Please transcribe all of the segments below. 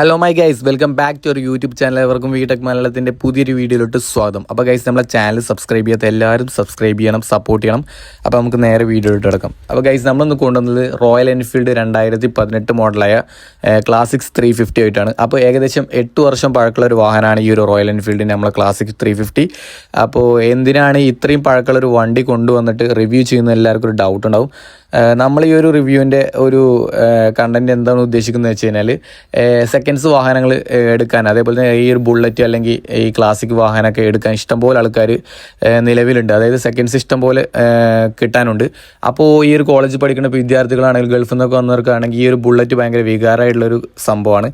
Hello my guys welcome back to ഒരു YouTube channel എവർക്കും വീടെക് മലയാളത്തിന്റെ പുതിയൊരു വീഡിയോയിലോട്ട് സ്വാഗതം. അപ്പോൾ ഗൈസ് നമ്മളെ ചാനൽ സബ്സ്ക്രൈബ് ചെയ്യാത്ത എല്ലാവരും സബ്സ്ക്രൈബ് ചെയ്യണം സപ്പോർട്ട് ചെയ്യണം. അപ്പോൾ നമുക്ക് നേരെ വീഡിയോയിലോട്ട് കിടക്കാം. അപ്പോൾ ഗൈസ് നമ്മളൊന്ന് കൊണ്ടുവന്നത് റോയൽ എൻഫീൽഡ് രണ്ടായിരത്തി പതിനെട്ട് മോഡലായ ക്ലാസിക്സ് ത്രീ ഫിഫ്റ്റി ആയിട്ടാണ്. അപ്പോൾ ഏകദേശം എട്ട് വർഷം പഴക്കമുള്ള ഒരു വാഹനമാണ് ഈ ഒരു റോയൽ എൻഫീൽഡിന്റെ നമ്മളെ ക്ലാസിക്സ് ത്രീ ഫിഫ്റ്റി അപ്പോൾ എന്തിനാണ് ഇത്രയും പഴക്കമുള്ള ഒരു വണ്ടി കൊണ്ടുവന്നിട്ട് റിവ്യൂ ചെയ്യുന്ന എല്ലാവർക്കും ഒരു ഡൗട്ട് ഉണ്ടാവും. നമ്മൾ ഈ ഒരു റിവ്യൂവിന്റെ ഒരു കണ്ടന്റ് എന്താണ് ഉദ്ദേശിക്കുന്നത് വെച്ച് കഴിഞ്ഞാൽ സെക്കൻഡ്സ് വാഹനങ്ങൾ എടുക്കാൻ അതേപോലെ തന്നെ ഈ ഒരു ബുള്ളറ്റ് അല്ലെങ്കിൽ ഈ ക്ലാസിക് വാഹനമൊക്കെ എടുക്കാൻ ഇഷ്ടംപോലെ ആൾക്കാർ നിലവിലുണ്ട്. അതായത് സെക്കൻഡ്സ് ഇഷ്ടംപോലെ കിട്ടാനുണ്ട്. അപ്പോൾ ഈ ഒരു കോളേജ് പഠിക്കുന്ന വിദ്യാർത്ഥികളാണെങ്കിൽ ഗൾഫിൽ നിന്നൊക്കെ വന്നവർക്കാണെങ്കിൽ ഈ ഒരു ബുള്ളറ്റ് ഭയങ്കര വികാരമായിട്ടുള്ളൊരു സംഭവമാണ്.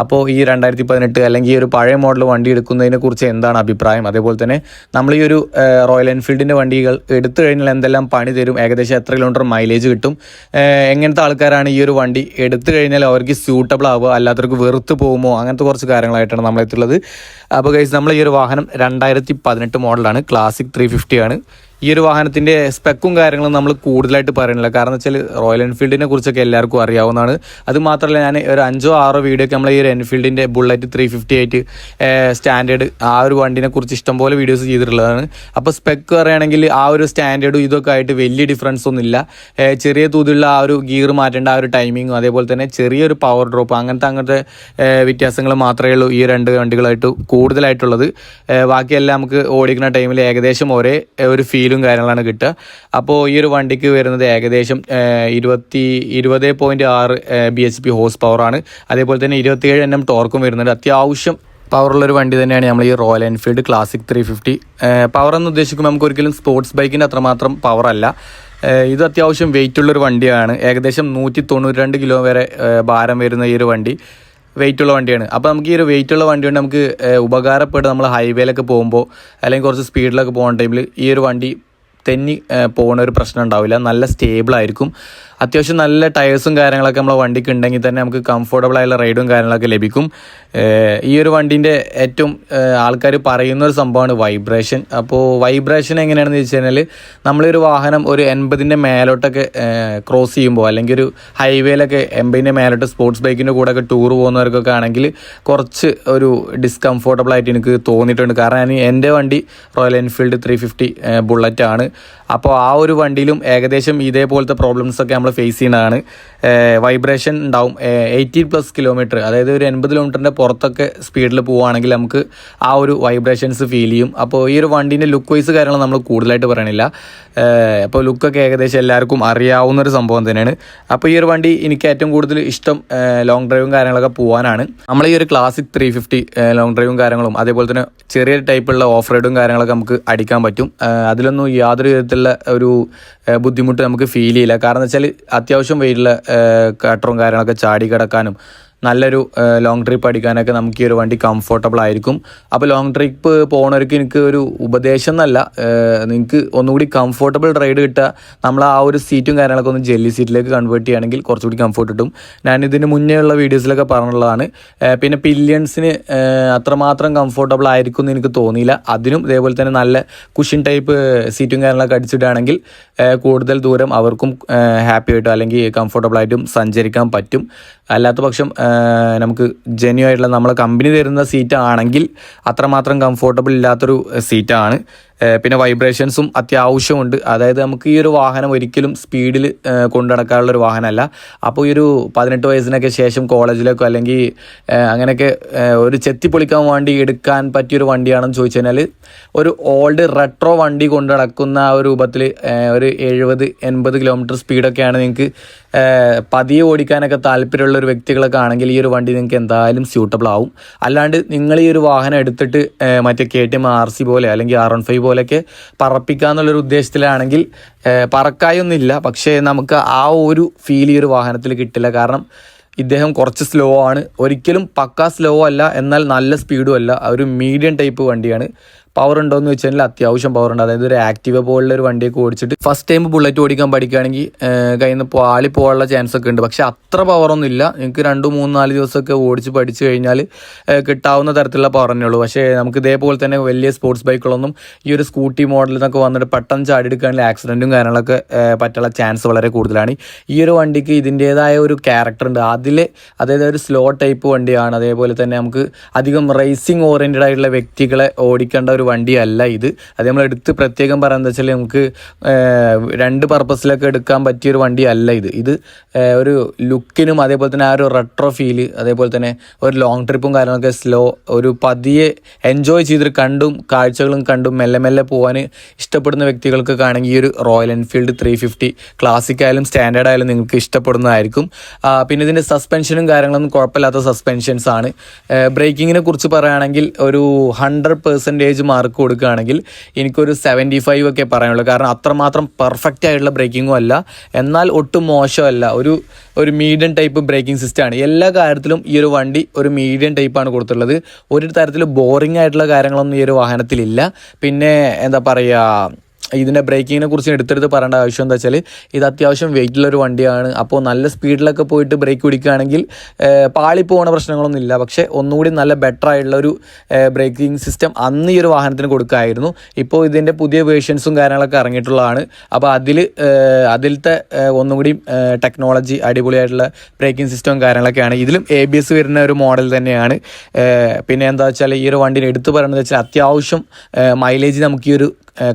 അപ്പോൾ ഈ രണ്ടായിരത്തി പതിനെട്ട് അല്ലെങ്കിൽ ഈ ഒരു പഴയ മോഡൽ വണ്ടി എടുക്കുന്നതിനെ കുറിച്ച് എന്താണ് അഭിപ്രായം? അതേപോലെ തന്നെ നമ്മൾ ഈ ഒരു റോയൽ എൻഫീൽഡിന്റെ വണ്ടികൾ എടുത്തു കഴിഞ്ഞാൽ എന്തെല്ലാം പണി തരും? ഏകദേശം എത്ര കിലോമീറ്റർ മൈലേജ് കിട്ടും. എങ്ങനത്തെ ആൾക്കാരാണ് ഈ ഒരു വണ്ടി എടുത്തു കഴിഞ്ഞാൽ അവർക്ക് സ്യൂട്ടബിൾ ആവുക അല്ലാത്തവർക്ക് വെറുത്ത് പോകുമോ? അങ്ങനത്തെ കുറച്ച് കാര്യങ്ങളായിട്ടാണ് നമ്മളെത്തുള്ളത് അപ്പോൾ ഗൈസ് നമ്മൾ ഈ ഒരു വാഹനം രണ്ടായിരത്തി പതിനെട്ട് മോഡലാണ് ക്ലാസിക് ത്രീ ഫിഫ്റ്റി ആണ്. ഈ ഒരു വാഹനത്തിന്റെ സ്പെക്കും കാര്യങ്ങളും നമ്മൾ കൂടുതലായിട്ട് പറയുന്നില്ല. കാരണം വെച്ചാൽ റോയൽ എൻഫീൽഡിനെ കുറിച്ചൊക്കെ എല്ലാവർക്കും അറിയാവുന്നതാണ്. അത് മാത്രമല്ല ഞാൻ ഒരു അഞ്ചോ ആറോ വീഡിയോ ഒക്കെ നമ്മൾ ഈ ഒരു എൻഫീൽഡിന്റെ bullet three fifty eight standard ആ ഒരു വണ്ടിനെ കുറിച്ച് ഇഷ്ടംപോലെ വീഡിയോസ് ചെയ്തിട്ടുള്ളതാണ്. അപ്പോൾ സ്പെക്ക് പറയുകയാണെങ്കിൽ ആ ഒരു സ്റ്റാൻഡേർഡും ഇതൊക്കെ ആയിട്ട് വലിയ ഡിഫറൻസ് ഒന്നുമില്ല. ചെറിയ തോതിലുള്ള ആ ഒരു ഗിയർ മാറ്റേണ്ട ആ ഒരു ടൈമിങ്ങും അതേപോലെ തന്നെ ചെറിയൊരു പവർ ഡ്രോപ്പ് അങ്ങനത്തെ അങ്ങനത്തെ വ്യത്യാസങ്ങൾ മാത്രമേ ഉള്ളൂ ഈ രണ്ട് വണ്ടികളായിട്ട് കൂടുതലായിട്ടുള്ളത്. ബാക്കിയെല്ലാം നമുക്ക് ഓടിക്കുന്ന ടൈമിൽ ഏകദേശം ഒരേ ഒരു ഒരു ഫീലും കാര്യങ്ങളാണ് കിട്ടുക. അപ്പോൾ ഈ ഒരു വണ്ടിക്ക് വരുന്നത് ഏകദേശം ഇരുപത്തി ഇരുപത് പോയിന്റ് ആറ് ബി എച്ച് പി ഹോസ് പവറാണ് അതേപോലെ തന്നെ ഇരുപത്തിയേഴ് എണ്ണം ടോർക്കും വരുന്നുണ്ട്. അത്യാവശ്യം പവറുള്ളൊരു വണ്ടി തന്നെയാണ് നമ്മൾ ഈ Royal Enfield Classic three fifty power എന്ന് ഉദ്ദേശിക്കുമ്പോൾ നമുക്ക് ഒരിക്കലും സ്പോർട്സ് ബൈക്കിന്റെ അത്രമാത്രം പവർ അല്ല. ഇത് അത്യാവശ്യം വെയിറ്റ് ഉള്ളൊരു വണ്ടിയാണ്. ഏകദേശം നൂറ്റി തൊണ്ണൂറ്റി രണ്ട് കിലോ വരെ ഭാരം വരുന്ന ഈ ഒരു വണ്ടി. വെയിറ്റ് ഉള്ള വണ്ടിയാണ്. അപ്പോൾ നമുക്ക് ഈ ഒരു വെയിറ്റ് ഉള്ള വണ്ടി കൊണ്ട് നമുക്ക് ഉപകാരപ്പെട്ട് ഉപകാരപ്പെടും നമ്മൾ ഹൈവേയിലൊക്കെ പോകുമ്പോൾ അല്ലെങ്കിൽ കുറച്ച് സ്പീഡിലൊക്കെ പോകുന്ന ടൈമിൽ ഈ ഒരു വണ്ടി തെന്നി പോകുന്ന ഒരു പ്രശ്നം ഉണ്ടാവില്ല. നല്ല സ്റ്റേബിൾ ആയിരിക്കും അത്യാവശ്യം നല്ല ടയേഴ്സും കാര്യങ്ങളൊക്കെ നമ്മളെ വണ്ടിക്ക് ഉണ്ടെങ്കിൽ തന്നെ നമുക്ക് കംഫർട്ടബിൾ ആയുള്ള റൈഡും കാര്യങ്ങളൊക്കെ ലഭിക്കും. ഈ ഒരു വണ്ടീന്റെ ഏറ്റവും ആൾക്കാർ പറയുന്ന ഒരു സംഭവമാണ് വൈബ്രേഷൻ അപ്പോൾ വൈബ്രേഷൻ എങ്ങനെയാണെന്ന് വെച്ച് കഴിഞ്ഞാൽ നമ്മളൊരു വാഹനം ഒരു എൺപതിന്റെ മേലോട്ടൊക്കെ ക്രോസ് ചെയ്യുമ്പോൾ അല്ലെങ്കിൽ ഒരു ഹൈവേയിലൊക്കെ എൺപതിന്റെ മേലോട്ട് സ്പോർട്സ് ബൈക്കിന്റെ കൂടെ ഒക്കെ ടൂർ പോകുന്നവർക്കൊക്കെ ആണെങ്കിൽ കുറച്ച് ഒരു ഡിസ്കംഫോർട്ടബിൾ ആയിട്ട് എനിക്ക് തോന്നിയിട്ടുണ്ട്. കാരണം ഞാൻ എന്റെ വണ്ടി റോയൽ എൻഫീൽഡ് ത്രീ ഫിഫ്റ്റി ബുള്ളറ്റാണ് അപ്പോൾ ആ ഒരു വണ്ടിയിലും ഏകദേശം ഇതേപോലത്തെ പ്രോബ്ലംസ് ഒക്കെ നമ്മൾ ഫേസ് ചെയ്യുന്നതാണ്. വൈബ്രേഷൻ ഉണ്ടാവും. എയ്റ്റീൻ പ്ലസ് കിലോമീറ്റർ അതായത് ഒരു എൺപത് കിലോമീറ്ററിന്റെ പുറത്തൊക്കെ സ്പീഡിൽ പോവുകയാണെങ്കിൽ നമുക്ക് ആ ഒരു വൈബ്രേഷൻസ് ഫീൽ ചെയ്യും. അപ്പോൾ ഈ ഒരു വണ്ടീന്റെ ലുക്ക് വൈസ് കാര്യങ്ങൾ നമ്മൾ കൂടുതലായിട്ട് പറയണില്ല. അപ്പോൾ ലുക്കൊക്കെ ഏകദേശം എല്ലാവർക്കും അറിയാവുന്ന ഒരു സംഭവം തന്നെയാണ്. അപ്പോൾ ഈ ഒരു വണ്ടി എനിക്ക് ഏറ്റവും കൂടുതൽ ഇഷ്ടം ലോങ് ഡ്രൈവും കാര്യങ്ങളൊക്കെ പോകാനാണ് നമ്മൾ ഈ ഒരു ക്ലാസിക് ത്രീ ഫിഫ്റ്റി ലോങ് ഡ്രൈവും കാര്യങ്ങളും അതേപോലെ തന്നെ ചെറിയ ടൈപ്പുള്ള ഓഫ് റൈഡും കാര്യങ്ങളൊക്കെ നമുക്ക് അടിക്കാൻ പറ്റും. അതിലൊന്നും യാതൊരു വിധത്തിലുള്ള ഒരു ബുദ്ധിമുട്ട് നമുക്ക് ഫീൽ ചെയ്യില്ല. കാരണം വെച്ചാൽ അത്യാവശ്യം വെയിലുള്ള കട്ടറും കാര്യങ്ങളൊക്കെ ചാടി കിടക്കാനും നല്ലൊരു ലോങ് ട്രിപ്പ് അടിക്കാനൊക്കെ നമുക്ക് ഈ ഒരു വണ്ടി കംഫർട്ടബിൾ ആയിരിക്കും. അപ്പോൾ ലോങ് ട്രിപ്പ് പോകുന്നവർക്ക് എനിക്ക് ഒരു ഉപദേശം എന്നല്ല നിങ്ങൾക്ക് ഒന്നുകൂടി കംഫർട്ടബിൾ റൈഡ് കിട്ടുക. നമ്മൾ ആ ഒരു സീറ്റും കാര്യങ്ങളൊക്കെ ഒന്ന് ജെല്ലി സീറ്റിലേക്ക് കൺവേർട്ട് ചെയ്യുകയാണെങ്കിൽ കുറച്ചുകൂടി കംഫർട്ട് കിട്ടും. ഞാൻ ഇതിന് മുന്നേ ഉള്ള വീഡിയോസിലൊക്കെ പറഞ്ഞുള്ളതാണ്. പിന്നെ പില്യൺസിന് അത്രമാത്രം കംഫർട്ടബിൾ ആയിരിക്കും എന്ന് എനിക്ക് തോന്നിയില്ല. അതിനും ഇതേപോലെ തന്നെ നല്ല കുഷൻ ടൈപ്പ് സീറ്റും കാര്യങ്ങളൊക്കെ അടിച്ചിട്ടാണെങ്കിൽ കൂടുതൽ ദൂരം അവർക്കും ഹാപ്പി ആയിട്ടും അല്ലെങ്കിൽ കംഫർട്ടബിൾ ആയിട്ടും സഞ്ചരിക്കാൻ പറ്റും. അല്ലാത്ത പക്ഷം നമുക്ക് ജെന്യു ആയിട്ടുള്ള നമ്മളെ കമ്പനി തരുന്ന സീറ്റാണെങ്കിൽ അത്രമാത്രം കംഫോർട്ടബിൾ ഇല്ലാത്തൊരു സീറ്റാണ് പിന്നെ വൈബ്രേഷൻസും അത്യാവശ്യമുണ്ട്. അതായത് നമുക്ക് ഈ ഒരു വാഹനം ഒരിക്കലും സ്പീഡിൽ കൊണ്ടു നടക്കാനുള്ള ഒരു വാഹനമല്ല. അപ്പോൾ ഈ ഒരു പതിനെട്ട് വയസ്സിനൊക്കെ ശേഷം കോളേജിലേക്കോ അല്ലെങ്കിൽ അങ്ങനെയൊക്കെ ഒരു ചെത്തിപ്പൊളിക്കാൻ വേണ്ടി എടുക്കാൻ പറ്റിയൊരു വണ്ടിയാണെന്ന് ചോദിച്ചു കഴിഞ്ഞാൽ ഒരു ഓൾഡ് റെട്രോ വണ്ടി കൊണ്ടു നടക്കുന്ന ആ ഒരു രൂപത്തിൽ ഒരു എഴുപത് എൺപത് കിലോമീറ്റർ സ്പീഡൊക്കെയാണ് നിങ്ങൾക്ക് പതിയെ ഓടിക്കാനൊക്കെ താല്പര്യമുള്ള ഒരു വ്യക്തികളൊക്കെ ആണെങ്കിൽ ഈ ഒരു വണ്ടി നിങ്ങൾക്ക് എന്തായാലും സ്യൂട്ടബിൾ ആവും. അല്ലാണ്ട് നിങ്ങൾ ഈ ഒരു വാഹനം എടുത്തിട്ട് മറ്റേ K T M R C പോലെ അല്ലെങ്കിൽ ആർ വൺ ഫൈവ് പോലെയൊക്കെ പറപ്പിക്കുക എന്നുള്ളൊരു ഉദ്ദേശത്തിലാണെങ്കിൽ പറക്കായൊന്നുമില്ല. പക്ഷേ നമുക്ക് ആ ഒരു ഫീൽ ഈ ഒരു വാഹനത്തിൽ കിട്ടില്ല. കാരണം ഇദ്ദേഹം കുറച്ച് സ്ലോ ആണ്. ഒരിക്കലും പക്ക സ്ലോ അല്ല. എന്നാൽ നല്ല സ്പീഡും അല്ല. ഒരു മീഡിയം ടൈപ്പ് വണ്ടിയാണ്. പവർ ഉണ്ടോ എന്ന് വെച്ചാൽ അത്യാവശ്യം പവർ ഉണ്ട്. അതായത് ഒരു ആക്റ്റീവ പോലുള്ള ഒരു വണ്ടിയൊക്കെ ഓടിച്ചിട്ട് ഫസ്റ്റ് ടൈം ബുള്ളറ്റ് ഓടിക്കാൻ പഠിക്കുകയാണെങ്കിൽ കയ്യിൽ നിന്ന് പാളി പോകാനുള്ള ചാൻസ് ഒക്കെ ഉണ്ട്. പക്ഷെ അത്ര പവറൊന്നും ഇല്ല. നിങ്ങൾക്ക് രണ്ട് മൂന്ന് നാല് ദിവസമൊക്കെ ഓടിച്ച് പഠിച്ചു കഴിഞ്ഞാൽ കിട്ടാവുന്ന തരത്തിലുള്ള പവർ തന്നെ ഉള്ളൂ. പക്ഷേ നമുക്ക് ഇതേപോലെ തന്നെ വലിയ സ്പോർട്സ് ബൈക്കുകളൊന്നും ഈ ഒരു സ്കൂട്ടി മോഡലിൽ നിന്നൊക്കെ വന്നിട്ട് പെട്ടെന്ന് ചാടിയെടുക്കുകയാണെങ്കിൽ ആക്സിഡന്റും കാര്യങ്ങളൊക്കെ പറ്റാനുള്ള ചാൻസ് വളരെ കൂടുതലാണ്. ഈ ഒരു വണ്ടിക്ക് ഇതിന്റേതായ ഒരു ക്യാരക്ടർ ഉണ്ട്. അതിൽ അതായത് ഒരു സ്ലോ ടൈപ്പ് വണ്ടിയാണ്. അതേപോലെ തന്നെ നമുക്ക് അധികം റേസിംഗ് ഓറിയന്റഡ് ആയിട്ടുള്ള വ്യക്തികളെ ഓടിക്കേണ്ട ഒരു വണ്ടിയല്ല ഇത്. അത് നമ്മൾ എടുത്ത് പ്രത്യേകം പറയുന്നത് വെച്ചാൽ നമുക്ക് രണ്ട് പർപ്പസിലൊക്കെ എടുക്കാൻ പറ്റിയ ഒരു വണ്ടിയല്ല ഇത്. ഇത് ഒരു ലുക്കിനും അതേപോലെ തന്നെ ആ ഒരു റെട്രോ ഫീൽ അതേപോലെ തന്നെ ഒരു ലോങ് ട്രിപ്പും കാര്യങ്ങളൊക്കെ സ്ലോ ഒരു പതിയെ എൻജോയ് ചെയ്തിട്ട് കണ്ടും കാഴ്ചകളും കണ്ടും മെല്ലെ മെല്ലെ പോകാൻ ഇഷ്ടപ്പെടുന്ന വ്യക്തികൾക്ക് ആണെങ്കിൽ ഈ ഒരു Royal Enfield three fifty classic ആയാലും സ്റ്റാൻഡേർഡ് ആയാലും നിങ്ങൾക്ക് ഇഷ്ടപ്പെടുന്നതായിരിക്കും. പിന്നെ ഇതിന്റെ സസ്പെൻഷനും കാര്യങ്ങളൊന്നും കുഴപ്പമില്ലാത്ത സസ്പെൻഷൻസ് ആണ്. ബ്രേക്കിങ്ങിനെ കുറിച്ച് പറയുകയാണെങ്കിൽ ഒരു ഹൺഡ്രഡ് പെർസെന്റേജ് മാർക്ക് കൊടുക്കുകയാണെങ്കിൽ എനിക്കൊരു സെവന്റി ഫൈവ് ഒക്കെ പറയാനുള്ളൂ. കാരണം അത്രമാത്രം പെർഫെക്റ്റ് ആയിട്ടുള്ള ബ്രേക്കിങ്ങും അല്ല. എന്നാൽ ഒട്ടും മോശമല്ല. ഒരു ഒരു മീഡിയം ടൈപ്പ് ബ്രേക്കിംഗ് സിസ്റ്റമാണ് എല്ലാ കാര്യത്തിലും ഈ ഒരു വണ്ടി ഒരു മീഡിയം ടൈപ്പാണ് കൊടുത്തിട്ടുള്ളത്. ഒരു തരത്തിൽ ബോറിംഗ് ആയിട്ടുള്ള കാര്യങ്ങളൊന്നും ഈ ഒരു വാഹനത്തിലില്ല. പിന്നെ എന്താ പറയുക ഇതിന്റെ ബ്രേക്കിങ്ങിനെ കുറിച്ച് എടുത്തെടുത്ത് പറയേണ്ട ആവശ്യം എന്താ വെച്ചാൽ ഇത് അത്യാവശ്യം വെയിറ്റിലൊരു വണ്ടിയാണ്. അപ്പോൾ നല്ല സ്പീഡിലൊക്കെ പോയിട്ട് ബ്രേക്ക് പിടിക്കുകയാണെങ്കിൽ പാളി പോകുന്ന പ്രശ്നങ്ങളൊന്നും ഇല്ല. പക്ഷേ ഒന്നുകൂടി നല്ല ബെറ്റർ ആയിട്ടുള്ള ഒരു ബ്രേക്കിംഗ് സിസ്റ്റം അന്ന് ഈ ഒരു വാഹനത്തിന് കൊടുക്കായിരുന്നു. ഇപ്പോൾ ഇതിന്റെ പുതിയ വേർഷൻസും കാര്യങ്ങളൊക്കെ ഇറങ്ങിയിട്ടുള്ളതാണ്. അപ്പോൾ അതിൽ അതിലത്തെ ഒന്നും കൂടി ടെക്നോളജി അടിപൊളിയായിട്ടുള്ള ബ്രേക്കിംഗ് സിസ്റ്റവും കാര്യങ്ങളൊക്കെയാണ്. ഇതിലും എ ബി എസ് വരുന്ന ഒരു മോഡൽ തന്നെയാണ്. പിന്നെ എന്താ വെച്ചാൽ ഈ ഒരു വണ്ടിന് എടുത്തു പറയുന്നത് വെച്ചാൽ അത്യാവശ്യം മൈലേജ് നമുക്ക് ഈ ഒരു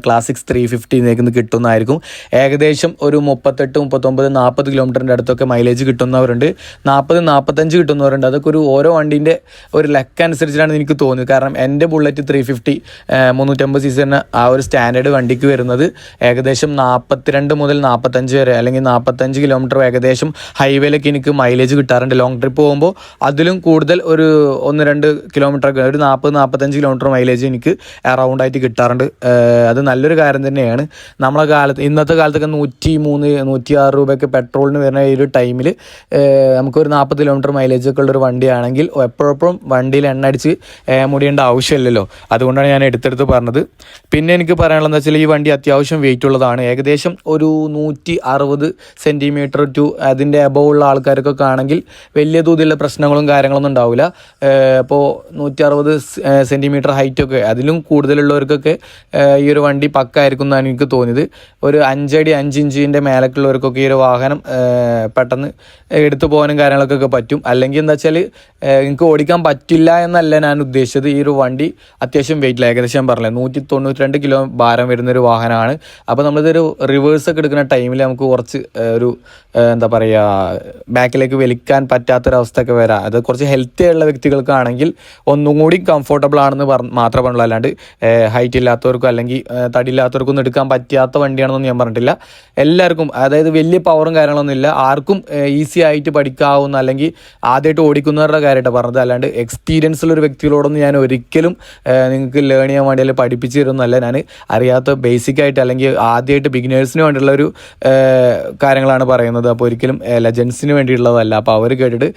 ക്ലാസിക്സ് ത്രീ ഫിഫ്റ്റി നിന്ന് കിട്ടുന്നതായിരിക്കും. ഏകദേശം ഒരു മുപ്പത്തെട്ട് മുപ്പത്തൊമ്പത് നാൽപ്പത് കിലോമീറ്ററിന്റെ അടുത്തൊക്കെ മൈലേജ് കിട്ടുന്നവരുണ്ട്. നാൽപ്പത് നാൽപ്പത്തഞ്ച് കിട്ടുന്നവരുണ്ട്. അതൊക്കെ ഒരു ഓരോ വണ്ടീന്റെ ഒരു ലക്ക് അനുസരിച്ചിട്ടാണ് എനിക്ക് തോന്നിയത്. കാരണം എന്റെ ബുള്ളറ്റ് ത്രീ ഫിഫ്റ്റി മുന്നൂറ്റമ്പത് സി സിന് ആ ഒരു സ്റ്റാൻഡേർഡ് വണ്ടിക്ക് വരുന്നത് ഏകദേശം നാൽപ്പത്തിരണ്ട് മുതൽ നാൽപ്പത്തഞ്ച് വരെ. അല്ലെങ്കിൽ നാൽപ്പത്തഞ്ച് കിലോമീറ്റർ ഏകദേശം ഹൈവേയിലൊക്കെ എനിക്ക് മൈലേജ് കിട്ടാറുണ്ട്. ലോങ് ട്രിപ്പ് പോകുമ്പോൾ അതിലും കൂടുതൽ ഒരു ഒന്ന് രണ്ട് കിലോമീറ്റർ ഒരു നാൽപ്പത് നാൽപ്പത്തഞ്ച് കിലോമീറ്റർ മൈലേജ് എനിക്ക് അറൗണ്ട് ആയിട്ട് കിട്ടാറുണ്ട്. അത് നല്ലൊരു കാര്യം തന്നെയാണ്. നമ്മളെ കാലത്ത് ഇന്നത്തെ കാലത്തൊക്കെ നൂറ്റി മൂന്ന് നൂറ്റി ആറ് രൂപയൊക്കെ പെട്രോളിന് വരുന്ന ഈ ഒരു ടൈമിൽ നമുക്കൊരു നാൽപ്പത് കിലോമീറ്റർ മൈലേജ് ഒക്കെ ഉള്ളൊരു വണ്ടിയാണെങ്കിൽ എപ്പോഴെപ്പോഴും വണ്ടിയിൽ എണ്ണ അടിച്ച് മുടിയേണ്ട ആവശ്യമില്ലല്ലോ. അതുകൊണ്ടാണ് ഞാൻ എടുത്തെടുത്ത് പറഞ്ഞത്. പിന്നെ എനിക്ക് പറയാനുള്ളത് വെച്ചാൽ ഈ വണ്ടി അത്യാവശ്യം വെയിറ്റ് ഉള്ളതാണ്. ഏകദേശം ഒരു നൂറ്റി അറുപത് സെന്റിമീറ്റർ ടു അതിന്റെ അബവ് ഉള്ള ആൾക്കാർക്കൊക്കെ ആണെങ്കിൽ വലിയ തോതിലുള്ള പ്രശ്നങ്ങളും കാര്യങ്ങളൊന്നും ഉണ്ടാവില്ല. ഇപ്പോൾ നൂറ്റി അറുപത് സെന്റിമീറ്റർ ഹൈറ്റൊക്കെ അതിലും കൂടുതലുള്ളവർക്കൊക്കെ ഈ ഒരു വണ്ടി പക്കായിരിക്കും എന്നാണ് എനിക്ക് തോന്നിയത്. ഒരു അഞ്ചടി അഞ്ച് ഇഞ്ചിന്റെ മേലക്കുള്ളവർക്കൊക്കെ ഈ ഒരു വാഹനം പെട്ടെന്ന് എടുത്തു പോകാനും കാര്യങ്ങളൊക്കെ പറ്റും. അല്ലെങ്കിൽ എന്താ വെച്ചാൽ എനിക്ക് ഓടിക്കാൻ പറ്റില്ല എന്നല്ല ഞാൻ ഉദ്ദേശിച്ചത്. ഈ ഒരു വണ്ടി അത്യാവശ്യം വെയിറ്റില്ല ഏകദേശം ഞാൻ പറഞ്ഞില്ല നൂറ്റി തൊണ്ണൂറ്റി രണ്ട് കിലോ ഭാരം വരുന്ന ഒരു വാഹനമാണ്. അപ്പോൾ നമ്മളിതൊരു റിവേഴ്സ് ഒക്കെ എടുക്കുന്ന ടൈമിൽ നമുക്ക് കുറച്ച് ഒരു എന്താ പറയുക ബാക്കിലേക്ക് വലിക്കാൻ പറ്റാത്തൊരവസ്ഥയൊക്കെ വരാം. അത് കുറച്ച് ഹെൽത്തി ആയിട്ടുള്ള വ്യക്തികൾക്കാണെങ്കിൽ ഒന്നും കൂടി കംഫോർട്ടബിൾ ആണെന്ന് മാത്രം പറഞ്ഞുള്ളൂ. അല്ലാണ്ട് ഹൈറ്റ് ഇല്ലാത്തവർക്കോ അല്ലെങ്കിൽ ഏഹ് തടി ഇല്ലാത്തവർക്കും ഒന്നും എടുക്കാൻ പറ്റാത്ത വണ്ടിയാണെന്നൊന്നും ഞാൻ പറഞ്ഞിട്ടില്ല. എല്ലാവർക്കും അതായത് വലിയ പവറും കാര്യങ്ങളൊന്നും ഇല്ല ആർക്കും ഈസി ആയിട്ട് പഠിക്കാവുന്ന അല്ലെങ്കിൽ ആദ്യമായിട്ട് ഓടിക്കുന്നവരുടെ കാര്യമായിട്ട് പറഞ്ഞത്. അല്ലാണ്ട് എക്സ്പീരിയൻസ് ഉള്ള ഒരു വ്യക്തികളോടൊന്നും ഞാൻ ഒരിക്കലും നിങ്ങൾക്ക് ലേൺ ചെയ്യാൻ വേണ്ടി അല്ലെങ്കിൽ പഠിപ്പിച്ചു തരുന്നല്ല ഞാൻ അറിയാത്ത ബേസിക് ആയിട്ട് അല്ലെങ്കിൽ ആദ്യമായിട്ട് ബിഗിനേഴ്സിന് വേണ്ടിയുള്ള ഒരു കാര്യങ്ങളാണ് പറയുന്നത്. അപ്പോൾ ഒരിക്കലും ലെജൻസിന് വേണ്ടിയുള്ളതല്ല. അപ്പോൾ അവർ കേട്ടിട്ട്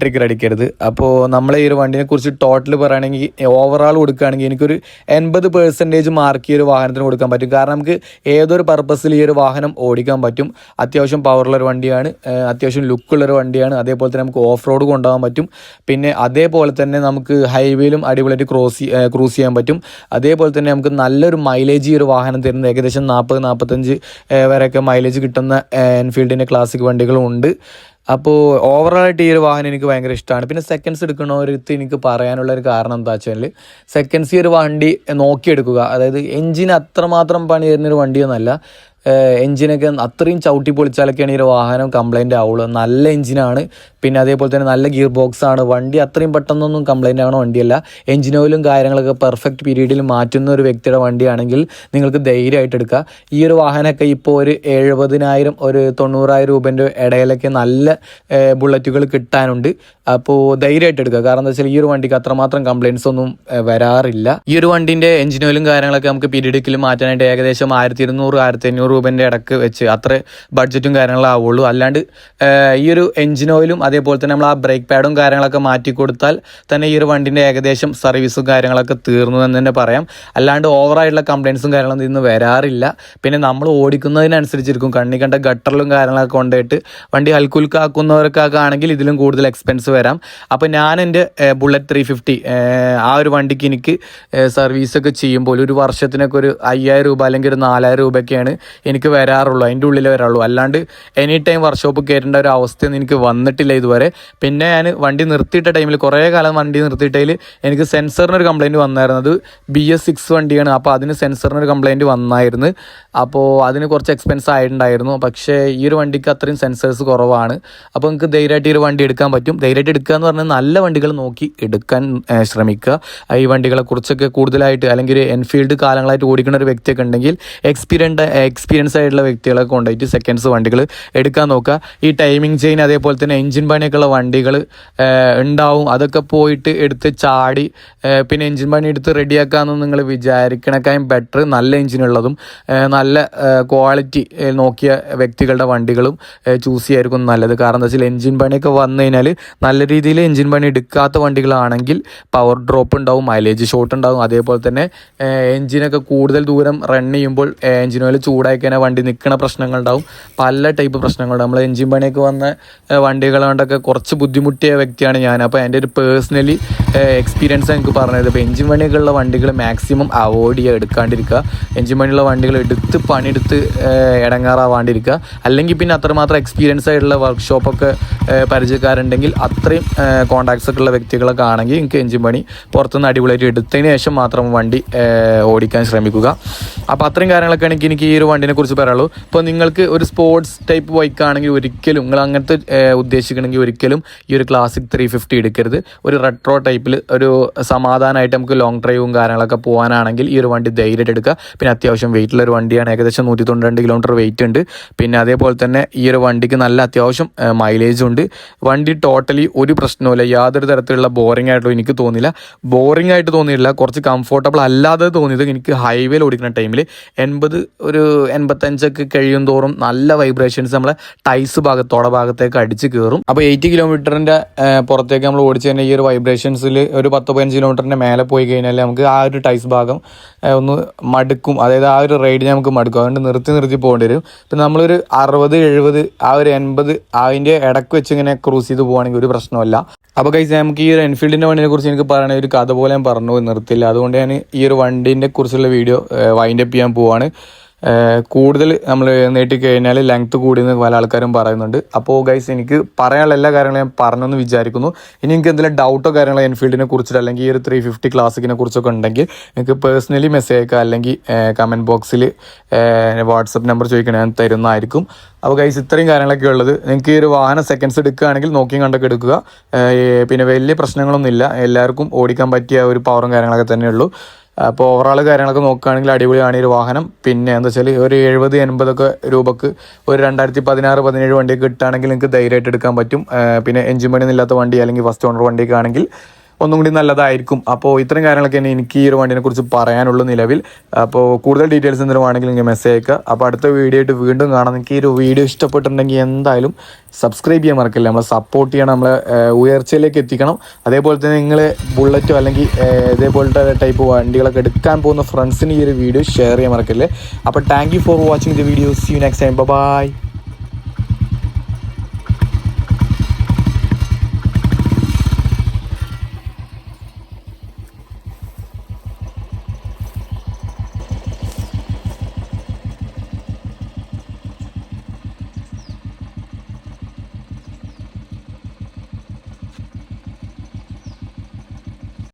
ട്രിഗർ അടിക്കരുത് അപ്പോൾ നമ്മൾ ഈ ഒരു വണ്ടിനെ കുറിച്ച് ടോട്ടൽ പറയുകയാണെങ്കിൽ ഓവറോൾ കൊടുക്കുകയാണെങ്കിൽ എനിക്കൊരു എൺപത് പെർസെന്റേജ് മാർക്ക് ഒരു വാഹനത്തിന് കൊടുക്കാൻ പറ്റും. കാരണം നമുക്ക് ഏതൊരു പർപ്പസിൽ ഈ ഒരു വാഹനം ഓടിക്കാൻ പറ്റും? അത്യാവശ്യം പവറുള്ള ഒരു വണ്ടിയാണ് അത്യാവശ്യം ലുക്കുള്ളൊരു വണ്ടിയാണ്. അതേപോലെ തന്നെ നമുക്ക് ഓഫ് റോഡ് കൊണ്ടുപോകാൻ പറ്റും. പിന്നെ അതേപോലെ തന്നെ നമുക്ക് ഹൈവേയിലും അടിപൊളിയായിട്ട് ക്രോസ് ക്രൂസ് ചെയ്യാൻ പറ്റും. അതേപോലെ തന്നെ നമുക്ക് നല്ലൊരു മൈലേജ് ഈ ഒരു വാഹനം തരുന്നത് ഏകദേശം നാൽപ്പത് നാൽപ്പത്തഞ്ച് വരെയൊക്കെ മൈലേജ് കിട്ടുന്ന എൻഫീൽഡിന്റെ ക്ലാസിക് വണ്ടികളും ഉണ്ട് അപ്പോൾ ഓവറോളായിട്ട് ഈ ഒരു വാഹനം എനിക്ക് ഭയങ്കര ഇഷ്ടമാണ് പിന്നെ സെക്കൻഡ്സ് ഒരു എനിക്ക് പറയാനുള്ള ഒരു കാരണം എന്താ വെച്ചാൽ സെക്കൻഡ്സ് ഈ ഒരു വണ്ടി നോക്കിയെടുക്കുക. അതായത് എഞ്ചിന് അത്രമാത്രം പണി തരുന്നൊരു വണ്ടിയൊന്നുമല്ല എഞ്ചിനൊക്കെ അത്രയും ചവിട്ടി പൊളിച്ചാലൊക്കെയാണ് ഈ ഒരു വാഹനം കംപ്ലൈന്റ് ആവുള്ളൂ. നല്ല എഞ്ചിനാണ്. പിന്നെ അതേപോലെ തന്നെ നല്ല ഗിയർ ബോക്സ് ആണ്. വണ്ടി അത്രയും പെട്ടെന്നൊന്നും കംപ്ലൈന്റ് ആവണ വണ്ടിയല്ല. എഞ്ചിൻ ഓയിലും കാര്യങ്ങളൊക്കെ പെർഫെക്റ്റ് പീരീഡിൽ മാറ്റുന്ന ഒരു വ്യക്തിയുടെ വണ്ടിയാണെങ്കിൽ നിങ്ങൾക്ക് ധൈര്യമായിട്ട് എടുക്കുക ഈ ഒരു വാഹനമൊക്കെ ഇപ്പോൾ ഒരു എഴുപതിനായിരം ഒരു തൊണ്ണൂറായിരം രൂപേന്റെ ഇടയിലൊക്കെ നല്ല ബുള്ളറ്റുകൾ കിട്ടാനുണ്ട്. അപ്പോൾ ധൈര്യമായിട്ട് എടുക്കുക കാരണം എന്താ വെച്ചാൽ ഈ ഒരു വണ്ടിക്ക് അത്രമാത്രം കംപ്ലയിൻസ് ഒന്നും വരാറില്ല. ഈ ഒരു വണ്ടിന്റെ എഞ്ചിൻ ഓയിലും കാര്യങ്ങളൊക്കെ നമുക്ക് പീരീഡിക്കൽ മാറ്റാനായിട്ട് ഏകദേശം ആയിരത്തി ഇരുന്നൂറ് ആയിരത്തി അഞ്ഞൂറ് അഞ്ഞൂറ് രൂപേന്റെ ഇടയ്ക്ക് വെച്ച് അത്ര ബഡ്ജറ്റും കാര്യങ്ങളും ആവുള്ളൂ. അല്ലാണ്ട് ഈ ഒരു എഞ്ചിൻ ഓയിലും അതേപോലെ തന്നെ നമ്മൾ ആ ബ്രേക്ക് പാഡും കാര്യങ്ങളൊക്കെ മാറ്റി കൊടുത്താൽ തന്നെ ഈ ഒരു വണ്ടിന്റെ ഏകദേശം സർവീസും കാര്യങ്ങളൊക്കെ തീർന്നു എന്ന് തന്നെ പറയാം. അല്ലാണ്ട് ഓവറായിട്ടുള്ള കംപ്ലയിൻസും കാര്യങ്ങളൊന്നും ഇന്ന് വരാറില്ല. പിന്നെ നമ്മൾ ഓടിക്കുന്നതിനനുസരിച്ചിരിക്കും. കണ്ണി കണ്ട ഗട്ടറിലും കാര്യങ്ങളൊക്കെ കൊണ്ടുപോയിട്ട് വണ്ടി ഹൽക്കുൽക്കാക്കുന്നവർക്കൊക്കെ ആണെങ്കിൽ ഇതിലും കൂടുതൽ എക്സ്പെൻസ് വരാം. അപ്പോൾ ഞാൻ എന്റെ ബുള്ളറ്റ് ത്രീ ഫിഫ്റ്റി ആ ഒരു വണ്ടിക്ക് എനിക്ക് സർവീസൊക്കെ ചെയ്യുമ്പോൾ ഒരു വർഷത്തിനൊക്കെ ഒരു അയ്യായിരം രൂപ അല്ലെങ്കിൽ ഒരു നാലായിരം രൂപയൊക്കെയാണ് എനിക്ക് വരാറുള്ളൂ അതിന്റെ ഉള്ളിൽ വരാറുള്ളൂ. അല്ലാണ്ട് എനി ടൈം വർക്ക്ഷോപ്പ് കയറേണ്ട ഒരു അവസ്ഥയൊന്നും എനിക്ക് വന്നിട്ടില്ല ഇതുവരെ. പിന്നെ ഞാൻ വണ്ടി നിർത്തിയിട്ട ടൈമിൽ കുറേ കാലം വണ്ടി നിർത്തിയിട്ടതിൽ എനിക്ക് സെൻസറിനൊരു കംപ്ലയിന്റ് വന്നായിരുന്നു. അത് ബി എസ് സിക്സ് വണ്ടിയാണ്. അപ്പോൾ അതിന് സെൻസറിനൊരു കംപ്ലയിന്റ് വന്നായിരുന്നു. അപ്പോൾ അതിന് കുറച്ച് എക്സ്പെൻസ് ആയിട്ടുണ്ടായിരുന്നു. പക്ഷേ ഈ ഒരു വണ്ടിക്ക് അത്രയും സെൻസേഴ്സ് കുറവാണ്. അപ്പോൾ നിങ്ങൾക്ക് ധൈര്യമായിട്ട് ഈ ഒരു വണ്ടി എടുക്കാൻ പറ്റും. ധൈര്യമായിട്ട് എടുക്കുക എന്ന് പറഞ്ഞാൽ നല്ല വണ്ടികൾ നോക്കി എടുക്കാൻ ശ്രമിക്കുക. ഈ വണ്ടികളെ കുറിച്ചൊക്കെ കൂടുതലായിട്ട് അല്ലെങ്കിൽ എൻഫീൽഡ് കാലങ്ങളായിട്ട് ഓടിക്കുന്ന ഒരു വ്യക്തിയൊക്കെ ഉണ്ടെങ്കിൽ എക്സ്പീരിയൻഡ് എക്സ്പീരിയൻസ് ആയിട്ടുള്ള വ്യക്തികളെ കൊണ്ടുപോയിട്ട് സെക്കൻഡ്സ് വണ്ടികൾ എടുക്കാൻ നോക്കുക. ഈ ടൈമിംഗ് ചെയിൻ അതേപോലെ തന്നെ എഞ്ചിൻ പണിയൊക്കെയുള്ള വണ്ടികൾ ഉണ്ടാവും. അതൊക്കെ പോയിട്ട് എടുത്ത് ചാടി പിന്നെ എഞ്ചിൻ പണി എടുത്ത് റെഡിയാക്കാമെന്ന് നിങ്ങൾ വിചാരിക്കണക്കായും ബെറ്റർ നല്ല എഞ്ചിനുള്ളതും നല്ല ക്വാളിറ്റി നോക്കിയ വ്യക്തികളുടെ വണ്ടികളും ചൂസ് ചെയ്യായിരിക്കും നല്ലത്. കാരണം എന്താ വെച്ചാൽ എഞ്ചിൻ പണിയൊക്കെ വന്നു കഴിഞ്ഞാൽ നല്ല രീതിയിൽ എഞ്ചിൻ പണി എടുക്കാത്ത വണ്ടികളാണെങ്കിൽ പവർ ഡ്രോപ്പ് ഉണ്ടാവും മൈലേജ് ഷോട്ട് ഉണ്ടാവും. അതേപോലെ തന്നെ എഞ്ചിനൊക്കെ കൂടുതൽ ദൂരം റൺ ചെയ്യുമ്പോൾ എഞ്ചിൻ ഓയിൽ ചൂടായി കഴിഞ്ഞാൽ വണ്ടി നിൽക്കുന്ന പ്രശ്നങ്ങളുണ്ടാവും. പല ടൈപ്പ് പ്രശ്നങ്ങളുണ്ടാവും. നമ്മൾ എൻജിൻ പണിയൊക്കെ വന്ന വണ്ടികൾ കൊണ്ടൊക്കെ കുറച്ച് ബുദ്ധിമുട്ടിയ വ്യക്തിയാണ് ഞാൻ. അപ്പോൾ എന്റെ ഒരു പേഴ്സണലി എക്സ്പീരിയൻസ് എനിക്ക് പറഞ്ഞത്. അപ്പോൾ എൻജിൻ പണിയൊക്കെ വണ്ടികൾ മാക്സിമം അവോയ്ഡ് ചെയ്യുക എടുക്കാണ്ടിരിക്കുക. എൻജിൻ പണിയുള്ള വണ്ടികൾ എടുത്ത് പണിയെടുത്ത് ഇടങ്ങാറാവാണ്ടിരിക്കുക. അല്ലെങ്കിൽ പിന്നെ അത്രമാത്രം എക്സ്പീരിയൻസ് ആയിട്ടുള്ള വർക്ക്ഷോപ്പൊക്കെ പരിചയക്കാരുണ്ടെങ്കിൽ അത്രയും കോൺടാക്ട്സ് ഒക്കെ ഉള്ള വ്യക്തികളൊക്കെ ആണെങ്കിൽ എനിക്ക് എൻജിൻ പണി പുറത്തുനിന്ന് അടിപൊളിയായിട്ട് എടുത്തതിന് ശേഷം മാത്രം വണ്ടി ഓടിക്കാൻ ശ്രമിക്കുക. അപ്പോൾ അത്രയും കാര്യങ്ങളൊക്കെ ആണെങ്കിൽ എനിക്ക് ഈ ഒരു വണ്ടിനെ കുറിച്ച് പറയാനുള്ളൂ. ഇപ്പോൾ നിങ്ങൾക്ക് ഒരു സ്പോർട്സ് ടൈപ്പ് ബൈക്ക് ആണെങ്കിൽ ഒരിക്കലും നിങ്ങൾ അങ്ങനത്തെ ഉദ്ദേശിക്കണമെങ്കിൽ ഒരിക്കലും ഈ ഒരു ക്ലാസിക് ത്രീ ഫിഫ്റ്റി എടുക്കരുത്. ഒരു റെട്രോ ടൈപ്പിൽ ഒരു സമാധാനമായിട്ട് നമുക്ക് ലോങ് ഡ്രൈവും കാര്യങ്ങളൊക്കെ പോകാനാണെങ്കിൽ ഈ ഒരു വണ്ടി ധൈര്യമായിട്ട് എടുക്കുക. പിന്നെ അത്യാവശ്യം വെയിറ്റുള്ള ഒരു വണ്ടിയാണ്. ഏകദേശം നൂറ്റി തൊണ്ണൂറ് കിലോമീറ്റർ വെയിറ്റ് ഉണ്ട്. പിന്നെ അതേപോലെ തന്നെ ഈ ഒരു വണ്ടിക്ക് നല്ല അത്യാവശ്യം മൈലേജ് ഉണ്ട്. വണ്ടി ടോട്ടലി ഒരു പ്രശ്നവുമില്ല. യാതൊരു തരത്തിലുള്ള ബോറിംഗ് ആയിട്ടുള്ള എനിക്ക് തോന്നില്ല ബോറിംഗ് ആയിട്ട് തോന്നിയില്ല കുറച്ച് കംഫോർട്ടബിൾ അല്ലാതെ തോന്നിയത് എനിക്ക് ഹൈവേയിൽ ഓടിക്കുന്ന ടൈമിൽ എൺപത് ഒരു എൺപത്തഞ്ചൊക്കെ കഴിയും തോറും നല്ല വൈബ്രേഷൻസ് നമ്മളെ ടൈസ് ഭാഗത്തോടെ ഭാഗത്തേക്ക് അടിച്ച് കയറും അപ്പോൾ എയ്റ്റി കിലോമീറ്ററിന്റെ പുറത്തേക്ക് നമ്മൾ ഓടിച്ച് തന്നെ ഈ ഒരു വൈബ്രേഷൻസിൽ ഒരു പത്ത് പതിനഞ്ച് കിലോമീറ്ററിന്റെ മേലെ പോയി കഴിഞ്ഞാൽ നമുക്ക് ആ ഒരു ടൈസ് ഭാഗം ഒന്ന് മടുക്കും. അതായത് ആ ഒരു റൈഡിനെ നമുക്ക് മടുക്കും. അതുകൊണ്ട് നിർത്തി നിർത്തി പോകേണ്ടി വരും. ഇപ്പം നമ്മളൊരു അറുപത് എഴുപത് ആ ഒരു എൺപത് അതിന്റെ ഇടയ്ക്ക് വെച്ച് ഇങ്ങനെ ക്രൂസ് ചെയ്ത് പോകുകയാണെങ്കിൽ ഒരു പ്രശ്നമല്ല അപ്പോൾ കൈസ് നമുക്ക് ഈ ഒരു എൻഫീൽഡിന്റെ വണ്ടിനെ കുറിച്ച് എനിക്ക് പറയണ ഒരു കഥ പോലെ ഞാൻ പറഞ്ഞു നിർത്തില്ല. അതുകൊണ്ട് ഞാൻ ഈ ഒരു വണ്ടീന്റെ കുറിച്ചുള്ള വീഡിയോ വൈൻഡപ്പ് ചെയ്യാൻ പോവാണ്. കൂടുതൽ നമ്മൾ നീട്ടി കഴിഞ്ഞാൽ ലെങ്ത് കൂടിയെന്ന് പല ആൾക്കാരും പറയുന്നുണ്ട്. അപ്പോൾ ഗൈസ് എനിക്ക് പറയാനുള്ള എല്ലാ കാര്യങ്ങളും ഞാൻ പറഞ്ഞെന്ന് വിചാരിക്കുന്നു. ഇനി എനിക്ക് എന്തെങ്കിലും ഡൗട്ടോ കാര്യങ്ങളോ എൻഫീൽഡിനെ കുറിച്ചിട്ട് അല്ലെങ്കിൽ ഈ ഒരു ത്രീ ഫിഫ്റ്റി ക്ലാസിക്കിനെ കുറിച്ചൊക്കെ ഉണ്ടെങ്കിൽ നിങ്ങൾക്ക് പേഴ്സണലി മെസ്സേജ് അയക്കുക. അല്ലെങ്കിൽ കമന്റ് ബോക്സിൽ വാട്സപ്പ് നമ്പർ ചോദിക്കണേ ഞാൻ തരുന്നതായിരിക്കും. അപ്പോൾ ഗൈസ് ഇത്രയും കാര്യങ്ങളൊക്കെ ഉള്ളത് നിങ്ങൾക്ക് ഈ ഒരു വാഹനം സെക്കൻഡ്സ് എടുക്കുകയാണെങ്കിൽ നോക്കിയും കണ്ടൊക്കെ എടുക്കുക. പിന്നെ വലിയ പ്രശ്നങ്ങളൊന്നുമില്ല. എല്ലാവർക്കും ഓടിക്കാൻ പറ്റിയ ഒരു പവറും കാര്യങ്ങളൊക്കെ തന്നെയുള്ളൂ. അപ്പോൾ ഓവറോൾ കാര്യങ്ങളൊക്കെ നോക്കുകയാണെങ്കിൽ അടിപൊളിയാണ് ഈ ഒരു വാഹനം. പിന്നെ എന്താ വെച്ചാൽ ഒരു എഴുപത് എൺപതൊക്കെ രൂപക്ക് ഒരു രണ്ടായിരത്തി പതിനാറ് പതിനേഴ് വണ്ടിയൊക്കെ കിട്ടുകയാണെങ്കിൽ നിങ്ങൾക്ക് ധൈര്യമായിട്ട് എടുക്കാൻ പറ്റും. പിന്നെ എഞ്ചിൻ പണിയൊന്നും ഇല്ലാത്ത വണ്ടി അല്ലെങ്കിൽ ഫസ്റ്റ് ഓണർ വണ്ടിയൊക്കെ ആണെങ്കിൽ ഒന്നും കൂടി നല്ലതായിരിക്കും. അപ്പോൾ ഇത്രയും കാര്യങ്ങളൊക്കെ തന്നെ എനിക്ക് ഈ ഒരു വണ്ടിനെ കുറിച്ച് പറയാനുള്ള നിലവിൽ. അപ്പോൾ കൂടുതൽ ഡീറ്റെയിൽസ് എന്തെങ്കിലും ആണെങ്കിൽ നിങ്ങൾ മെസ്സേജ് അയക്കുക അപ്പോൾ അടുത്ത വീഡിയോ ആയിട്ട് വീണ്ടും കാണാം. നിങ്ങൾക്ക് ഈ ഒരു വീഡിയോ ഇഷ്ടപ്പെട്ടിട്ടുണ്ടെങ്കിൽ എന്തായാലും സബ്സ്ക്രൈബ് ചെയ്യാൻ മറക്കില്ല? നമ്മൾ സപ്പോർട്ട് ചെയ്യണം. നമ്മളെ ഉയർച്ചയിലേക്ക് എത്തിക്കണം. അതേപോലെ തന്നെ നിങ്ങൾ ബുള്ളറ്റോ അല്ലെങ്കിൽ ഇതേപോലത്തെ ടൈപ്പ് വണ്ടികളൊക്കെ എടുക്കാൻ പോകുന്ന ഫ്രണ്ട്സിന് ഈ ഒരു വീഡിയോ ഷെയർ ചെയ്യാൻ മറക്കില്ലേ? അപ്പോൾ thank for watching the video see you next time bye